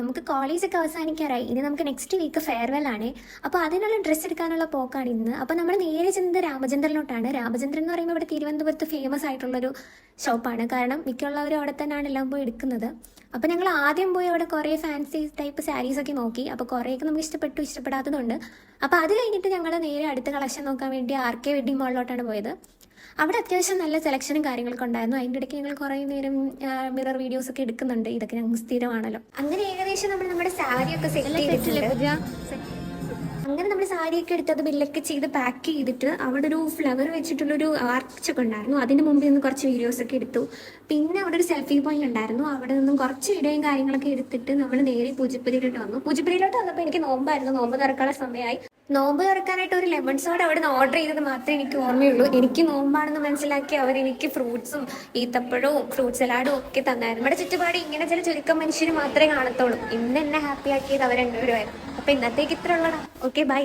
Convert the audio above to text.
നമുക്ക് കോളേജ് കോളേജൊക്കെ അവസാനിക്കാറായി. ഇനി നമുക്ക് നെക്സ്റ്റ് വീക്ക് ഫെയർവെൽ ആണ്. അപ്പോൾ അതിനുള്ള ഡ്രസ്സ് എടുക്കാനുള്ള പോക്കാണ് ഇന്ന്. അപ്പോൾ നമ്മൾ നേരെ ചെന്നത് രാമചന്ദ്രനിലോട്ടാണ്. രാമചന്ദ്രൻ എന്ന് പറയുമ്പോൾ ഇവിടെ തിരുവനന്തപുരത്ത് ഫേമസ് ആയിട്ടുള്ളൊരു ഷോപ്പാണ് കാരണം മിക്കുള്ളവരും അവിടെ തന്നെയാണ് എല്ലാം പോയി എടുക്കുന്നത്. അപ്പോൾ ഞങ്ങൾ ആദ്യം പോയി അവിടെ കുറേ ഫാൻസി ടൈപ്പ് സാരീസ് ഒക്കെ നോക്കി. അപ്പോൾ കുറേയൊക്കെ നമുക്ക് ഇഷ്ടപ്പെട്ടു ഇഷ്ടപ്പെടാത്തതുണ്ട്. അപ്പോൾ അത് കഴിഞ്ഞിട്ട് ഞങ്ങൾ നേരെ അടുത്ത കളക്ഷൻ നോക്കാൻ വേണ്ടി ആർ കെ വെഡിങ് മോളിലോട്ടാണ് പോയത്. അവിടെ അത്യാവശ്യം നല്ല സെലക്ഷനും കാര്യങ്ങളൊക്കെ ഉണ്ടായിരുന്നു. അതിന്റെ ഇടയ്ക്ക് ഞങ്ങൾ കുറേ നേരം മിറർ വീഡിയോസ് ഒക്കെ എടുക്കുന്നുണ്ട്. ഇതൊക്കെ ഞങ്ങൾ സ്ഥിരമാണല്ലോ. അങ്ങനെ ഏകദേശം നമ്മൾ നമ്മുടെ സാരി ഒക്കെ സെറ്റ് ചെയ്തിട്ടില്ല അങ്ങനെ നമ്മൾ സാരിയൊക്കെ എടുത്തത് ബില്ലൊക്കെ ചെയ്ത് പാക്ക് ചെയ്തിട്ട് അവിടെ ഒരു ഫ്ലവർ വെച്ചിട്ടുള്ളൊരു ആർച്ച് ഒക്കെ ഉണ്ടായിരുന്നു. അതിന് മുമ്പിൽ നിന്ന് കുറച്ച് വീഡിയോസ് ഒക്കെ എടുത്തു. പിന്നെ അവിടെ ഒരു സെൽഫി പോയിന്റ് ഉണ്ടായിരുന്നു. അവിടെ നിന്നും കുറച്ച് ഇടയും കാര്യങ്ങളൊക്കെ എടുത്തിട്ട് നമ്മൾ നേരെ പൂജപ്പുരയിലോട്ട് വന്നു. പൂജപ്പുരയിലോട്ട് വന്നപ്പോൾ എനിക്ക് നോമ്പായിരുന്നു. നോമ്പ് തുറക്കാനുള്ള സമയമായി. നോമ്പ് തുറക്കാനായിട്ട് ഒരു ലെമൺ സോഡ് അവിടെ നിന്ന് ഓർഡർ ചെയ്തത് മാത്രമേ എനിക്ക് ഓർമ്മയുള്ളൂ. എനിക്ക് നോമ്പാണെന്ന് മനസ്സിലാക്കി അവർ എനിക്ക് ഫ്രൂട്ട്സും ഈത്തപ്പഴവും ഫ്രൂട്ട് സലാഡും ഒക്കെ തന്നായിരുന്നു. നമ്മുടെ ചുറ്റുപാട് ഇങ്ങനെ ചില ചുരുക്കം മനുഷ്യർ മാത്രമേ കാണത്തുള്ളൂ. ഇന്ന് എന്നെ ഹാപ്പി ആക്കിയത് അവർ രണ്ടുപേരുമായിരുന്നു. അപ്പൊ ഇന്നത്തേക്ക് ഇത്ര ഉള്ളടാ ഓക്കെ ബൈ